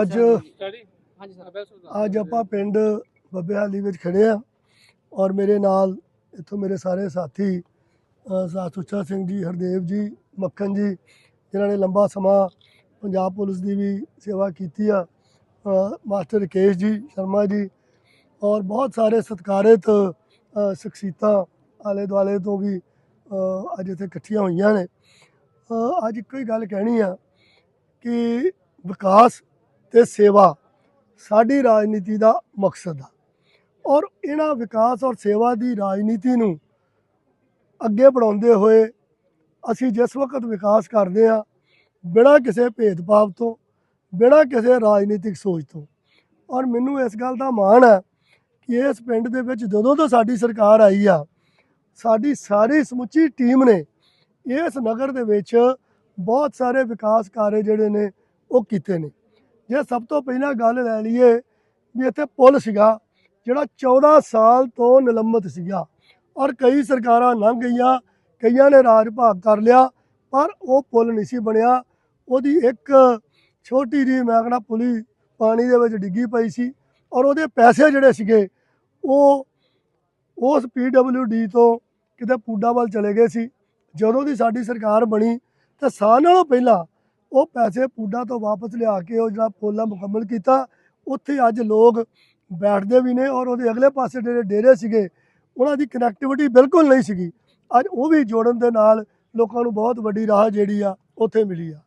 ਅੱਜ ਹਾਂਜੀ ਸਰ ਅੱਜ ਆਪਾਂ ਪਿੰਡ ਬੱਬੇਹਾਲੀ ਵਿੱਚ ਖੜੇ ਆ ਔਰ ਮੇਰੇ ਨਾਲ ਇੱਥੋਂ ਮੇਰੇ ਸਾਰੇ ਸਾਥੀ ਅ, ਸਾਥ ਸੁੱਚਾ ਸਿੰਘ ਜੀ ਹਰਦੇਵ ਜੀ ਮੱਖਣ ਜੀ ਜਿਨ੍ਹਾਂ ਨੇ ਲੰਬਾ ਸਮਾਂ ਪੰਜਾਬ ਪੁਲਿਸ ਦੀ ਵੀ ਸੇਵਾ ਕੀਤੀ ਆ ਮਾਸਟਰ ਰਕੇਸ਼ ਜੀ ਸ਼ਰਮਾ ਜੀ ਔਰ ਬਹੁਤ ਸਾਰੇ ਸਤਿਕਾਰਿਤ ਸ਼ਖਸੀਅਤਾਂ ਆਲੇ ਦੁਆਲੇ ਤੋਂ ਵੀ ਅੱਜ ਇੱਥੇ ਇਕੱਠੀਆਂ ਹੋਈਆਂ ਨੇ। ਅੱਜ ਇੱਕੋ ਹੀ ਗੱਲ ਕਹਿਣੀ ਆ ਕਿ ਵਿਕਾਸ ਤੇ ਸੇਵਾ ਸਾਡੀ ਰਾਜਨੀਤੀ ਦਾ ਮਕਸਦ ਆ। ਔਰ ਇਹਨਾਂ ਵਿਕਾਸ ਔਰ ਸੇਵਾ ਦੀ ਰਾਜਨੀਤੀ ਨੂੰ ਅੱਗੇ ਵਧਾਉਂਦੇ ਹੋਏ ਅਸੀਂ ਜਿਸ ਵਕਤ ਵਿਕਾਸ ਕਰਦੇ ਆ ਬਿਨਾਂ ਕਿਸੇ ਭੇਦਭਾਵ ਤੋਂ, ਬਿਨਾਂ ਕਿਸੇ ਰਾਜਨੀਤਿਕ ਸੋਚ ਤੋਂ। ਔਰ ਮੈਨੂੰ ਇਸ ਗੱਲ ਦਾ ਮਾਣ ਹੈ ਕਿ ਇਸ ਪਿੰਡ ਦੇ ਵਿੱਚ ਜਦੋਂ ਤੋਂ ਸਾਡੀ ਸਰਕਾਰ ਆਈ ਆ, ਸਾਡੀ ਸਾਰੀ ਸਮੁੱਚੀ ਟੀਮ ਨੇ ਇਸ ਨਗਰ ਦੇ ਵਿੱਚ ਬਹੁਤ ਸਾਰੇ ਵਿਕਾਸ ਕਾਰਜ ਜਿਹੜੇ ਨੇ ਉਹ ਕੀਤੇ ਨੇ। ਜੇ ਸਭ ਤੋਂ ਪਹਿਲਾਂ ਗੱਲ ਲੈ ਲਈਏ ਵੀ ਇੱਥੇ ਪੁਲ ਸੀਗਾ, ਜਿਹੜਾ 14 ਸਾਲ ਤੋਂ ਨਿਲੰਬਤ ਸੀਗਾ। ਔਰ ਕਈ ਸਰਕਾਰਾਂ ਲੰਘ ਗਈਆਂ, ਕਈਆਂ ਨੇ ਰਾਜ ਭਾਗ ਕਰ ਲਿਆ, ਪਰ ਉਹ ਪੁਲ ਨਹੀਂ ਸੀ ਬਣਿਆ। ਉਹਦੀ ਇੱਕ ਛੋਟੀ ਜਿਹੀ, ਮੈਂ ਕਹਿੰਦਾ ਪੁਲੀ ਪਾਣੀ ਦੇ ਵਿੱਚ ਡਿੱਗੀ ਪਈ ਸੀ। ਔਰ ਉਹਦੇ ਪੈਸੇ ਜਿਹੜੇ ਸੀਗੇ, ਉਹ ਉਸ ਡੀ ਤੋਂ ਕਿਤੇ ਪੂਡਾ ਵੱਲ ਚਲੇ ਗਏ ਸੀ। ਜਦੋਂ ਦੀ ਸਾਡੀ ਸਰਕਾਰ ਬਣੀ, ਤਾਂ ਸਾਲ ਨਾਲੋਂ ਪਹਿਲਾਂ ਉਹ ਪੈਸੇ ਪੂਡਾ ਤੋਂ ਵਾਪਸ ਲਿਆ ਕੇ ਉਹ ਜਿਹੜਾ ਪੁੱਲ ਆ ਮੁਕੰਮਲ ਕੀਤਾ, ਉੱਥੇ ਅੱਜ ਲੋਕ ਬੈਠਦੇ ਵੀ ਨੇ ਔਰ ਉਹਦੇ ਅਗਲੇ ਪਾਸੇ ਜਿਹੜੇ ਡੇਰੇ ਸੀਗੇ, ਉਹਨਾਂ ਦੀ ਕਨੈਕਟੀਵਿਟੀ ਬਿਲਕੁਲ ਨਹੀਂ ਸੀਗੀ। ਅੱਜ ਉਹ ਵੀ ਜੋੜਨ ਦੇ ਨਾਲ ਲੋਕਾਂ ਨੂੰ ਬਹੁਤ ਵੱਡੀ ਰਾਹ ਜਿਹੜੀ ਆ, ਉੱਥੇ ਮਿਲੀ ਆ।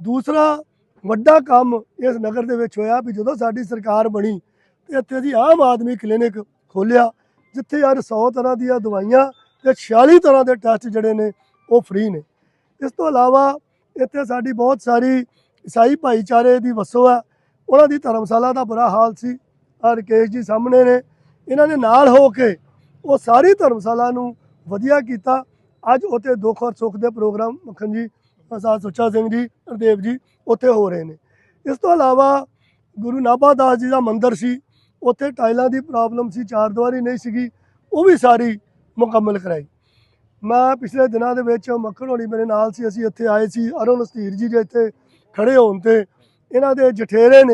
ਦੂਸਰਾ, ਵੱਡਾ ਕੰਮ ਇਸ ਨਗਰ ਦੇ ਵਿੱਚ ਹੋਇਆ ਵੀ ਜਦੋਂ ਸਾਡੀ ਸਰਕਾਰ ਬਣੀ, ਤੇ ਇੱਥੇ ਦੀ ਆਮ ਆਦਮੀ ਕਲੀਨਿਕ ਖੋਲਿਆ, ਜਿੱਥੇ ਯਾਰ 100 ਤਰ੍ਹਾਂ ਦੀਆਂ ਦਵਾਈਆਂ ਤੇ 46 ਤਰ੍ਹਾਂ ਦੇ ਟੈਸਟ ਜਿਹੜੇ ਨੇ, ਉਹ ਫ੍ਰੀ ਨੇ। ਇਸ ਤੋਂ ਇਲਾਵਾ ਇੱਥੇ ਸਾਡੀ ਬਹੁਤ ਸਾਰੀ ਈਸਾਈ ਭਾਈਚਾਰੇ ਦੀ ਵਸੋਂ ਹੈ ਉਹਨਾਂ ਦੀ ਧਰਮਸ਼ਾਲਾ ਦਾ ਬੁਰਾ ਹਾਲ ਸੀ। ਆਹ ਰਕੇਸ਼ ਜੀ ਸਾਹਮਣੇ ਨੇ। ਇਹਨਾਂ ਨੇ ਨਾਲ ਹੋ ਕੇ ਉਹ ਸਾਰੀ ਧਰਮਸ਼ਾਲਾ ਨੂੰ ਵਧੀਆ ਕੀਤਾ। ਅੱਜ ਉੱਥੇ ਦੁੱਖ ਔਰ ਸੁੱਖ ਦੇ ਪ੍ਰੋਗਰਾਮ ਮੱਖਣ ਜੀ ਸਾਧ ਸੁੱਚਾ ਸਿੰਘ ਜੀ, ਹਰਦੇਵ ਜੀ ਉੱਥੇ ਹੋ ਰਹੇ ਨੇ। ਇਸ ਤੋਂ ਇਲਾਵਾ ਗੁਰੂ ਨਾਭਾ ਦਾਸ ਜੀ ਦਾ ਮੰਦਿਰ ਸੀ। ਉੱਥੇ ਟਾਈਲਾਂ ਦੀ ਪ੍ਰੋਬਲਮ ਸੀ, ਚਾਰ ਦੀਵਾਰੀ ਨਹੀਂ ਸੀਗੀ। ਉਹ ਵੀ ਸਾਰੀ ਮੁਕੰਮਲ ਕਰਾਈ। ਮੈਂ ਪਿਛਲੇ ਦਿਨਾਂ ਦੇ ਵਿੱਚ ਮੱਖਣ ਹੋਣੀ ਮੇਰੇ ਨਾਲ ਸੀ, ਅਸੀਂ ਇੱਥੇ ਆਏ ਸੀ, ਅਰੁਣ ਸਥੀਰ ਜੀ ਜੇ ਇੱਥੇ ਖੜੇ ਹੋਣ ਤੇ, ਇਹਨਾਂ ਦੇ ਜਠੇਰੇ ਨੇ